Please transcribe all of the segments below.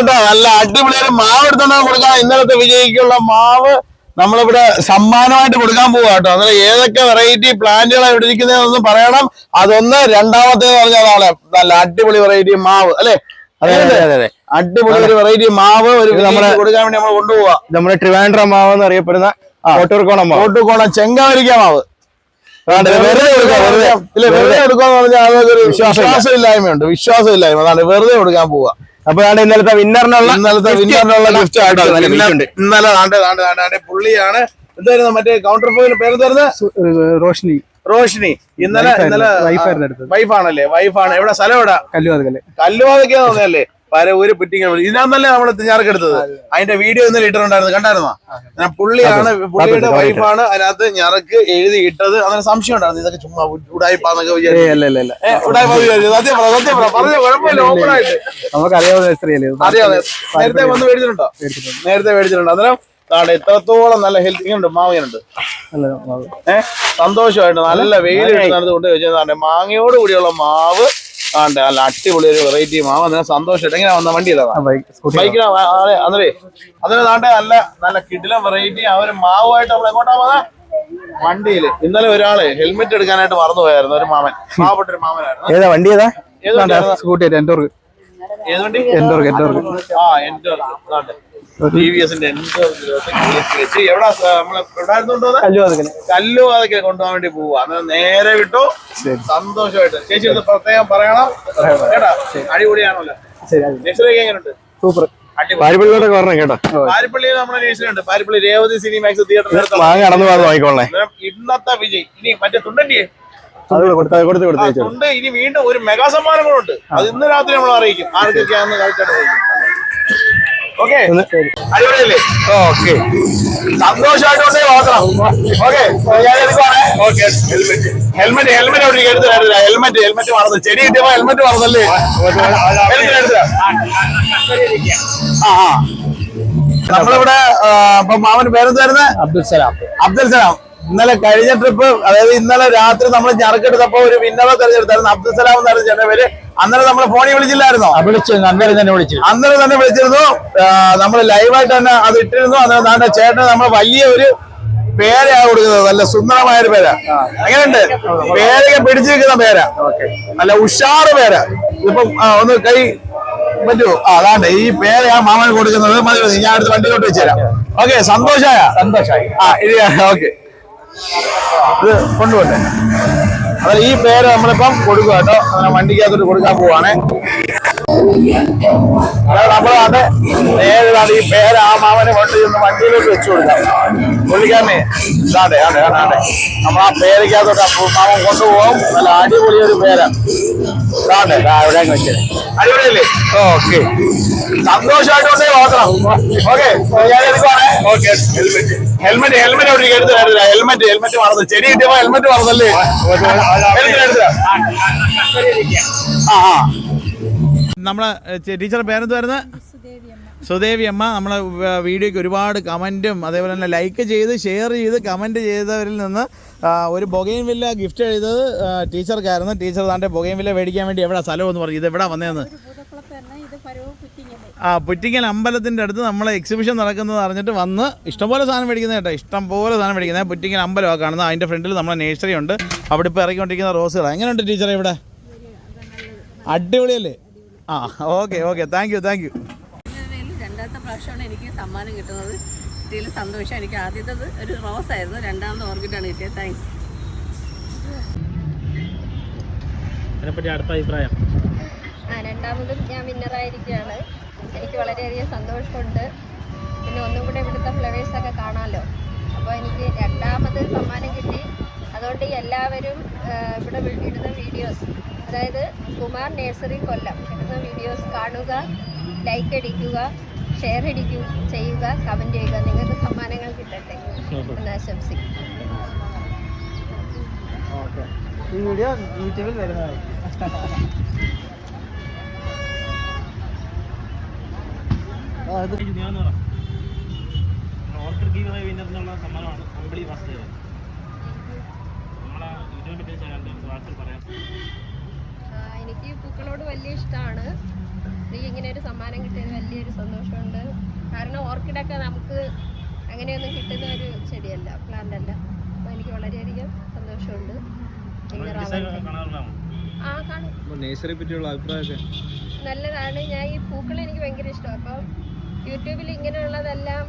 കേട്ടോ. നല്ല അടിപൊളിയൊരു മാവ് എടുത്തോണ്ട് കൊടുക്കാം ഇന്നലത്തെ വിജയിക്കുള്ള മാവ് നമ്മളിവിടെ സമ്മാനമായിട്ട് കൊടുക്കാൻ പോവാ കേട്ടോ. അന്നേരം ഏതൊക്കെ വെറൈറ്റി പ്ലാന്റുകളാണ് ഇവിടെ ഇരിക്കുന്നതെന്ന് പറയണം. അതൊന്ന് രണ്ടാമത്തേന്ന് പറഞ്ഞാൽ അതാണ് നല്ല അടിപൊളി വെറൈറ്റി മാവ് അല്ലേ? അതെ അതെ അതെ അതെ. അടിപൊളി ഒരു വെറൈറ്റി മാവ് ഒരു നമ്മുടെ- കൊടുക്കാൻ വേണ്ടി നമ്മൾ കൊണ്ടുപോവാ. നമ്മുടെ ട്രിവാൻഡ്ര മാവ് എന്ന് അറിയപ്പെടുന്ന കോട്ടൂർക്കോണം മാവ്. ചെങ്കാവരിക്ക മാവ്. വെറുതെ കൊടുക്കാം വെറുതെ. ഇല്ല വെറുതെ എടുക്കാന്ന് പറഞ്ഞാൽ അതൊരു വിശ്വാസമില്ല. വിശ്വാസമില്ലായ്മയുണ്ട്. വിശ്വാസമില്ലായ്മ. അതാണ് വെറുതെ കൊടുക്കാൻ പോവാ. അപ്പൊ ഇന്നലത്തെ വിന്നറിനുള്ള ഇന്നലത്തെ വിന്നറിനുള്ള ഗിഫ്റ്റ് ആട്ടോ. ഇന്നലെ പുള്ളിയാണ്. എന്തായിരുന്നു മറ്റേ കൗണ്ടർ പോയിന്റ് പേര് തരുന്നത് റോഷ്നി. റോഷിനി. ഇന്നലെ ഇന്നലെ വൈഫാണല്ലേ? വൈഫാണ്. എവിടെ സ്ഥലം എവിടെ? കല്ലുവാതക്കല്ലേ കല്ലുവാതക്കാന്ന് തോന്നിയല്ലേ പരവൂര് പിറ്റിങ്ങ ഇതിനകത്തല്ലേ നമ്മൾ തിഞ്ഞാറക്കെടുത്തത് അതിന്റെ വീഡിയോ ഇന്നലെ ഇട്ടിട്ടുണ്ടായിരുന്നു. കണ്ടായിരുന്നോ? ഞാൻ പുള്ളിയാണ് പുള്ളിയുടെ. വൈഫാണ് അതിനകത്ത് ഞറക്ക് എഴുതി ഇട്ടത്. അങ്ങനെ സംശയം ഉണ്ടായിരുന്നു. ഇതൊക്കെ ചുമ്മാ ഉടായിപ്പാന്നൊക്കെ നേരത്തെ വന്ന് മേടിച്ചിട്ടുണ്ടോ. നേരത്തെ മേടിച്ചിട്ടുണ്ടോ. അന്നേരം താണ്ടെ എത്രത്തോളം നല്ല ഹെൽത്തി ഉണ്ട് മാങ്ങയുണ്ട്. ഏഹ് സന്തോഷമായിട്ട് നല്ല വെയിൽ നടന്നുകൊണ്ട് വെച്ചാൽ മാങ്ങയോട് കൂടിയുള്ള മാവ് ആണ്ട് നല്ല അടിപൊളി ഒരു വെറൈറ്റി മാവ് അന്നേരം സന്തോഷമായിട്ട് എങ്ങനെ വന്ന? വണ്ടി ബൈക്കിന് അന്നേ അതിന് നാട്ടെ നല്ല നല്ല കിടിലം വെറൈറ്റി ആ ഒരു മാവുമായിട്ട് നമ്മൾ എങ്ങോട്ടാ പോകുന്നത് വണ്ടിയിൽ. ഇന്നലെ ഒരാൾ ഹെൽമെറ്റ് എടുക്കാനായിട്ട് മറന്നു പോയായിരുന്നു ഒരു മാമൻ. പാവപ്പെട്ട ഒരു മാമനായിരുന്നു. ഏതാ വണ്ടി ഏതാ? സ്കൂട്ടി എൻഡോർക്ക് ഏത്? വണ്ടി? എൻഡോർക്ക് എൻഡോർക്ക് ആ എൻഡോർക്ക് ടി വി എസിന്റെ എൻഡോർക്ക് എവിടെ നമ്മളെ എവിടെ കൊണ്ടുപോകുന്നത് കല്ലുവാതുകൽ കല്ലു അതൊക്കെ കൊണ്ടുപോകാൻ വേണ്ടി പോവുക അന്നേരം നേരെ വിട്ടു. സന്തോഷമായിട്ട്. ചേച്ചി ഒന്ന് പ്രത്യേകം പറയണം. കേട്ടാ? അടിപൊളിയാണല്ലോ. നെക്സ്റ്റ് എങ്ങനെയുണ്ട്? സൂപ്പർ. വരണം കേട്ടോ. പാരിപ്പള്ളിയിൽ നമ്മുടെ നേഴ്സറി ഉണ്ട് പാരിപ്പള്ളി രേവതി സിനിമാക്സ് തിയേറ്ററിൽ മാങ്ങ നടന്നു പോകാതെ നോക്കിക്കോളേ ഇന്നത്തെ വിജയ്. ഇനി മറ്റേ ആ ഇനി വീണ്ടും ഒരു മെഗാ സമ്മാനം കൂടെ ഉണ്ട്. അത് ഇന്ന് രാത്രി നമ്മൾ അറിയിക്കും. ആർക്കൊക്കെയാണെന്ന് കളിച്ചിട്ട് ഓക്കെ. അടിപൊളിയല്ലേ? ഓക്കെ. സന്തോഷമായിട്ട് മാത്രം ഓക്കെ. ഓക്കെ. ഹെൽമെറ്റ് ഹെൽമെറ്റ് അവിടെ ഹെൽമെറ്റ് ഹെൽമെറ്റ് മറന്നു. ചെടി കിട്ടിയപ്പോ ഹെൽമെറ്റ് മറന്നല്ലേ? ആ ആ നമ്മളിവിടെ മാമന് പേരെന്തായിരുന്നു? അബ്ദുൽ സലാം. അബ്ദുൽ സലാം. ഇന്നലെ കഴിഞ്ഞ ട്രിപ്പ് അതായത് ഇന്നലെ രാത്രി നമ്മൾ ഞറക്കെടുത്തപ്പോ ഒരു വിന്നവ തെരഞ്ഞെടുത്തായിരുന്നു. അബ്ദുൽ സലാം എന്നായിരുന്നു ചേട്ടന്റെ പേര്. അന്നേരം നമ്മൾ ഫോണിൽ വിളിച്ചില്ലായിരുന്നോ? വിളിച്ചു. അന്നേരം തന്നെ വിളിച്ചു. അന്നേരം തന്നെ വിളിച്ചിരുന്നു. നമ്മൾ ലൈവായിട്ട് തന്നെ അത് ഇട്ടിരുന്നു. അന്നേരം താണ്ട ചേട്ടന് നമ്മൾ വലിയ ഒരു പേരയാണ് കൊടുക്കുന്നത്. നല്ല സുന്ദരമായ ഒരു പേരാ. അങ്ങനെയുണ്ട് പേരൊക്കെ പിടിച്ചിരിക്കുന്ന പേരാ. നല്ല ഉഷാറ് പേരാ. ഇപ്പം ഒന്ന് കൈ പറ്റുമോ ആ അതാണ്ട് ഈ പേരാ മാമന് കൊടുക്കുന്നത് മതി മതി. ഞാൻ അടുത്ത് വണ്ടിയിലോട്ട് വെച്ചുതരാം ഓക്കെ സന്തോഷായ. സന്തോഷമായി ആ ഇത് ഓക്കെ. ഇത് കൊണ്ടുപോട്ടെ. അതെ ഈ പേര് നമ്മളിപ്പം കൊടുക്കുക കേട്ടോ. വണ്ടിക്കകത്തോട്ട് കൊടുക്കാൻ പോവാണേ. അതായത് നേരിടാതെ അത് ഈ പേര് ആ മാമനെ കൊണ്ട് ചെന്ന് വണ്ടിയിലോട്ട് വെച്ചു കൊടുക്കാം. പുള്ളിക്കാരനെ. അതെ അതെ അതെ നമ്മൾ ആ പേരക്കകത്തോട്ട് മാമൻ കൊണ്ടുപോകും. നല്ല അടിപൊളി ഒരു പേരാ. അതെ അവിടെ വെച്ചേ. അടിപൊളിയല്ലേ? ഓക്കെ. സന്തോഷമായിട്ട് മാത്രം ഓക്കെ ഞാൻ എടുക്കുവാണേ. Okay helmet. ഹെൽമെറ്റ് ഹെൽമെറ്റ് അവിടെ എടുത്ത് തരുന്നില്ല ഹെൽമെറ്റ് ഹെൽമെറ്റ് മറന്നു ചെടി കിട്ടിയപ്പോ ഹെൽമെറ്റ് മറന്നല്ലേ എടുത്ത് എടുത്ത് ആ ആ. നമ്മളെ ടീച്ചർ പേരെന്തായിരുന്നു സുദേവി അമ്മ നമ്മളെ വീഡിയോയ്ക്ക് ഒരുപാട് കമന്റും അതേപോലെ തന്നെ ലൈക്ക് ചെയ്ത് ഷെയർ ചെയ്ത് കമന്റ് ചെയ്തവരിൽ നിന്ന് ഒരു ബൊഗൈൻ വില്ല ഗിഫ്റ്റ് ചെയ്തത് ടീച്ചർക്കായിരുന്നു. ടീച്ചർ താണ്ടെ ബൊഗൈൻ വില്ല മേടിക്കാൻ വേണ്ടി എവിടെ സ്ഥലം എന്ന് പറഞ്ഞു. ഇത് എവിടെ വന്നതെന്ന് ആ പുറ്റിങ്ങൽ അമ്പലത്തിന്റെ അടുത്ത് നമ്മളെ എക്സിബിഷൻ നടക്കുന്നത് അറിഞ്ഞിട്ട് വന്ന് ഇഷ്ടംപോലെ സാധനം മേടിക്കുന്നത് കേട്ടോ. ഇഷ്ടംപോലെ സാധനം മേടിക്കുന്നത് പുറ്റിങ്ങൽ അമ്പലമാണ് കാണുന്നത്. അതിന്റെ ഫ്രണ്ടിൽ നമ്മളെ നേഴ്സറി ഉണ്ട്. അവിടെ ഇപ്പോൾ ഇറങ്ങിക്കൊണ്ടിരിക്കുന്ന റോസുകൾ എങ്ങനെയുണ്ട് ടീച്ചറെ ഇവിടെ? അടിപൊളിയല്ലേ? ആ okay okay. Thank you thank you. രണ്ടാമത്തെ പ്രാവശ്യമാണ് എനിക്ക് സമ്മാനം കിട്ടുന്നത്. ഇതിൽ സന്തോഷം. എനിക്ക് ആദ്യത്തത് ഒരു റോസ് ആയിരുന്നു. രണ്ടാമത് ഓർക്കിഡാണ് കിട്ടിയത്. താങ്ക്സ് അതിനെപ്പറ്റി അടുത്ത അഭിപ്രായം? ആ രണ്ടാമതും ഞാൻ വിന്നറായിരിക്കുകയാണ് എനിക്ക് വളരെയധികം സന്തോഷമുണ്ട്. പിന്നെ ഒന്നും കൂടെ ഇവിടുത്തെ ഫ്ലവേഴ്സൊക്കെ കാണാമല്ലോ അപ്പോൾ എനിക്ക് രണ്ടാമത് സമ്മാനം കിട്ടി. അതുകൊണ്ട് എല്ലാവരും ഇവിടെ ഇടുന്ന വീഡിയോസ് അതായത് കുമാർ നേഴ്സറി കൊല്ലം എന്ന വീഡിയോസ് കാണുക ലൈക്ക് അടിക്കുക ഷെയർ അടിക്കുക ചെയ്യുക കമന്റ് ചെയ്യുക. നിങ്ങൾക്ക് സമ്മാനങ്ങൾ കിട്ടട്ടെ. എന്ന് ആശംസിക്കും ഈ വീഡിയോ യൂട്യൂബിൽ വരുന്നതായിരിക്കും ഓർക്കിഡ് ഗീവ് വിന്നറിനുള്ള സമ്മാനമാണ് അമ്പിളി വാസുദേവൻ നമ്മളെ യൂട്യൂബിൽ രണ്ട് വാക്കുകൾ പറയാം. എനിക്ക് പൂക്കളോട് വലിയ ഇഷ്ടമാണ് ഇങ്ങനെ ഒരു സമ്മാനം കിട്ടിയത് വലിയൊരു സന്തോഷമുണ്ട്. കാരണം ഓർക്കിഡൊക്കെ നമുക്ക് അങ്ങനെയൊന്നും കിട്ടുന്ന ഒരു ചെടിയല്ല പ്ലാന്റ് അല്ല. അപ്പോൾ എനിക്ക് വളരെയധികം സന്തോഷമുണ്ട്. ആ കാണും. നേഴ്സറിയെ പറ്റിയുള്ള അഭിപ്രായമൊക്കെ? നല്ലതാണ്. ഞാൻ ഈ പൂക്കൾ എനിക്ക് ഭയങ്കര ഇഷ്ടമാണ്. അപ്പം യൂട്യൂബിൽ ഇങ്ങനെയുള്ളതെല്ലാം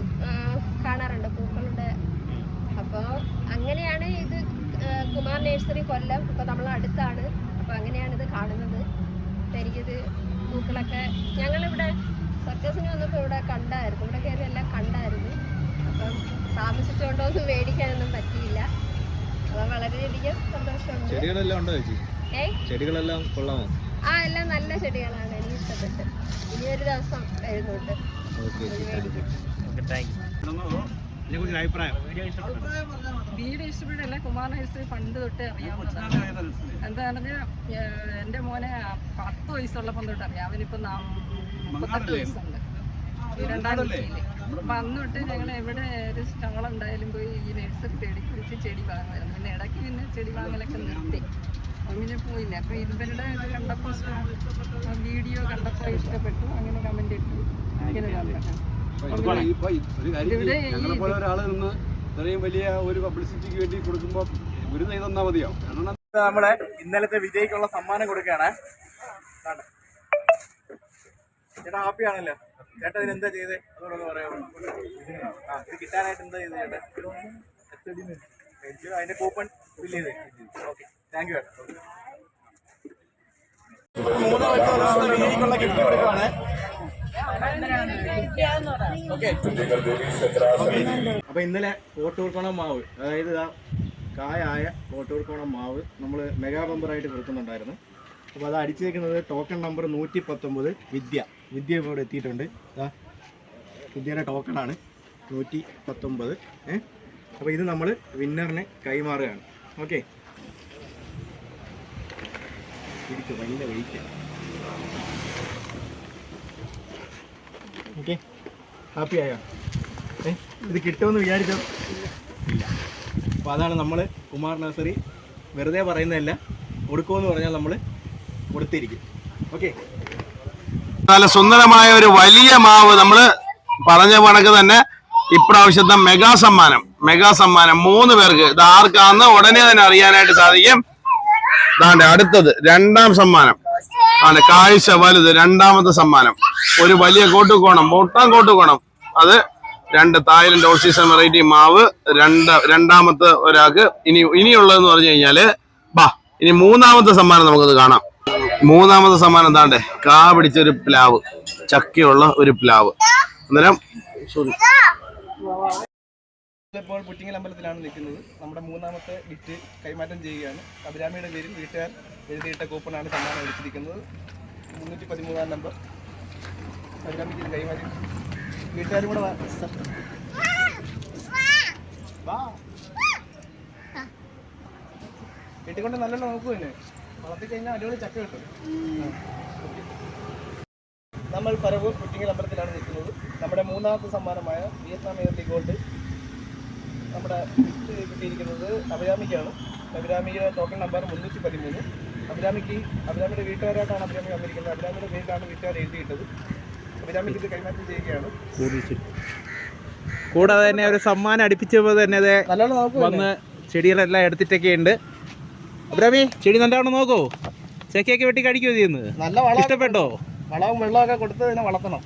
കാണാറുണ്ട് പൂക്കളുടെ. അപ്പോൾ അങ്ങനെയാണ് ഇത് കുമാർ നഴ്സറി കൊല്ലം. അപ്പോൾ നമ്മൾ അടുത്താണ്. അപ്പോൾ അങ്ങനെയാണ് ഇത് കാണുന്നത്. അപ്പോൾ എനിക്കിത് പൂക്കളൊക്കെ ഞങ്ങളിവിടെ സർക്കസിന് വന്നപ്പോൾ ഇവിടെ കണ്ടായിരുന്നു. ഇവിടെ കയറി എല്ലാം കണ്ടായിരുന്നു. അപ്പം താമസിച്ചുകൊണ്ടോ ഒന്നും മേടിക്കാനൊന്നും പറ്റിയില്ല. അപ്പോൾ വളരെയധികം സന്തോഷമുണ്ട്. ചെടികളെല്ലാം ഉണ്ടോ ചേച്ചി? ചെടികളെല്ലാം കൊള്ളാമോ? ആ എല്ലാം നല്ല ചെടികളാണ്. എനിക്ക് ഇഷ്ടപ്പെട്ട് ഇനി ഒരു ദിവസം വരുന്നുണ്ട്. ഓക്കെ ഇത് മേടിക്കും ഓക്കെ താങ്ക് യു. ഇതിനെക്കുറിച്ച് അഭിപ്രായം? വീഡിയോ ഇഷ്ടപ്പെട്ടു വീട് ഇഷ്ടപ്പെട്ടില്ല കുമാർ നഴ്സറി പണ്ട് തൊട്ടേ അറിയാവുന്നതാണ്. എന്താണെന്ന് എന്റെ മോനെ പത്ത് വയസ്സുള്ളപ്പം തൊട്ട് അറിയാം. അവനിപ്പം മുപ്പത്തെട്ട് വയസ്സുണ്ട്. ഈ രണ്ടാം കുട്ടിയിൽ. അപ്പം അന്ന് തൊട്ട് ഞങ്ങൾ എവിടെ ഒരു സ്റ്റാൾ ഉണ്ടായാലും പോയി ഈ നഴ്സറി തേടി പിടിച്ച് ചെടി വാങ്ങുമായിരുന്നു. പിന്നെ ഇടയ്ക്ക് പിന്നെ ചെടി വാങ്ങലൊക്കെ നിർത്തി. അങ്ങനെ പോയില്ല. അപ്പം ഇവരുടെ ഇത് കണ്ടപ്പോൾ വീഡിയോ കണ്ടപ്പോൾ ഇഷ്ടപ്പെട്ടു. അങ്ങനെ കമന്റ് ഇട്ടു. അങ്ങനെ ഇവിടെ. ഈ ഇത്രയും വലിയ ഒരു പബ്ലിസിറ്റിക്ക് വേണ്ടി കൊടുക്കുമ്പോൾ ഒരു ഇത് തന്നാൽ മതിയാവും കാരണം ഇന്നലത്തെ വിജയിക്കുള്ള സമ്മാനം കൊടുക്കുകയാണ്. ചേട്ടാ ഹാപ്പി ആണല്ലോ. ചേട്ടാ ഇതിന് എന്താ ചെയ്തേ? അതോടൊന്ന് പറയാമോ? ആ ഇത് കിട്ടാനായിട്ട് എന്താ ചെയ്തത് ചേട്ടാ? അതിന്റെ കൂപ്പൺ ഫില്ല് ചെയ്ത്. ഓക്കെ താങ്ക് യു ചേട്ടാ. മൂന്ന് വയസ്സുള്ള വിജയിക്കുള്ള ഗിഫ്റ്റ് കൊടുക്കുകയാണ്. അപ്പൊ ഇന്നലെ കോട്ടൂർക്കോണം മാവ് അതായത് കായായ കോട്ടൂർക്കോണം മാവ് നമ്മൾ മെഗാ ബമ്പറായിട്ട് കൊടുക്കുന്നുണ്ടായിരുന്നു അപ്പോൾ അത് അടിച്ചേക്കുന്നത് ടോക്കൺ നമ്പർ നൂറ്റി പത്തൊമ്പത് വിദ്യ. വിദ്യ ഇപ്പോൾ ഇവിടെ എത്തിയിട്ടുണ്ട്. വിദ്യയുടെ ടോക്കണാണ് നൂറ്റി പത്തൊമ്പത് ഏഹ് അപ്പോൾ ഇത് നമ്മൾ വിന്നറിനെ കൈമാറുകയാണ്. ഓക്കെ. ഇരിക്കും വലിയ വെയിറ്റ് ഓക്കെ. ഹാപ്പി ആയോ? ഏ? ഇത് കിട്ടുമെന്ന് വിചാരിച്ചോ? ഇല്ല. അപ്പോൾ അതാണ് നമ്മൾ കുമാർ നഴ്സറി വെറുതെ പറയുന്നതല്ല. കൊടുക്കുമെന്ന് പറഞ്ഞാൽ നമ്മൾ കൊടുത്തിരിക്കും. ഓക്കെ നല്ല സുന്ദരമായ ഒരു വലിയ മാവ് നമ്മൾ പറഞ്ഞ കണക്ക് തന്നെ ഇപ്രാവശ്യത്തെ മെഗാ സമ്മാനം. മെഗാ സമ്മാനം. മൂന്ന് പേർക്ക്. ഇത് ആർക്കാന്ന് ഉടനെ തന്നെ അറിയാനായിട്ട് സാധിക്കും. അടുത്തത്. രണ്ടാം സമ്മാനം. ആണ്. കാഴ്ച വലുത് രണ്ടാമത്തെ സമ്മാനം. ഒരു വലിയ കോട്ടുകോണം പൊട്ടാൻ കോട്ടുകോണം അത് രണ്ട് തായ്ലൻഡ് ഓൾ സീസൺ വെറൈറ്റി മാവ് രണ്ട് രണ്ടാമത്തെ ഒരാൾക്ക് ഇനി ഇനിയുള്ളതെന്ന് പറഞ്ഞു കഴിഞ്ഞാൽ ബാ ഇനി മൂന്നാമത്തെ സമ്മാനം നമുക്കത് കാണാം. മൂന്നാമത്തെ സമ്മാനം എന്താണ്ടേ? കാ പിടിച്ച ഒരു പ്ലാവ് ചക്കയുള്ള ഒരു പ്ലാവ്. അന്നേരം ഇപ്പോൾ പുറ്റിങ്ങൽ അമ്പലത്തിലാണ് നിൽക്കുന്നത്. നമ്മുടെ മൂന്നാമത്തെ ഗിഫ്റ്റ് കൈമാറ്റം ചെയ്യുകയാണ്. അഭിരാമിയുടെ പേരിൽ വീട്ടുകാർ എഴുതിയിട്ട കൂപ്പണാണ് സമ്മാനം എടുത്തിരിക്കുന്നത് മുന്നൂറ്റി പതിമൂന്നാം നമ്പർ അഭിരാമിക്ക് ഇത് കൈമാറി വീട്ടുകാരും കൂടെ വാ. വാ. വീട്ടിൽ കൊണ്ട് നല്ലോണം നോക്കൂ തന്നെ വളർത്തി കഴിഞ്ഞാൽ അടിപൊളി ചക്ക കിട്ടും. നമ്മൾ പരവൂർ പുറ്റിങ്ങൽ അമ്പലത്തിലാണ് നിൽക്കുന്നത്. നമ്മുടെ മൂന്നാമത്തെ സമ്മാനമായ വിയറ്റ്നാം എയർലി ഗോൾഡ് നമ്മുടെ ഗിഫ്റ്റ് കിട്ടിയിരിക്കുന്നത് അഭിരാമിക്കാണ്. അഭിരാമിയുടെ ടോക്കൺ നമ്പർ മുന്നൂറ്റി പതിമൂന്ന് അഭിരാമിക്ക് അഭിരാമിയുടെ വീട്ടുകാരായിട്ടാണ് അഭിരാമി വന്നിരിക്കുന്നത്. അഭിരാമിയുടെ പേരിലാണ് വീട്ടുകാർ എഴുതിയിട്ടത്. അഭിരാമിക്ക് ഇത് കൈമാറ്റം ചെയ്യുകയാണ്. കൂടാതെ തന്നെ ഒരു സമ്മാനം അടുപ്പിച്ചപ്പോൾ തന്നെ അത് വന്ന് ചെടികളെല്ലാം എടുത്തിട്ടൊക്കെ ഉണ്ട്. അബ്രാമി ചെടി നല്ലതാണോ നോക്കോ. ചെക്കയൊക്കെ വെട്ടി കഴിക്കുമോ ചെയ്യുന്നത് ഇഷ്ടപ്പെട്ടോ? വളവും വെള്ളമൊക്കെ കൊടുത്ത് ഇതിനെ വളർത്തണം.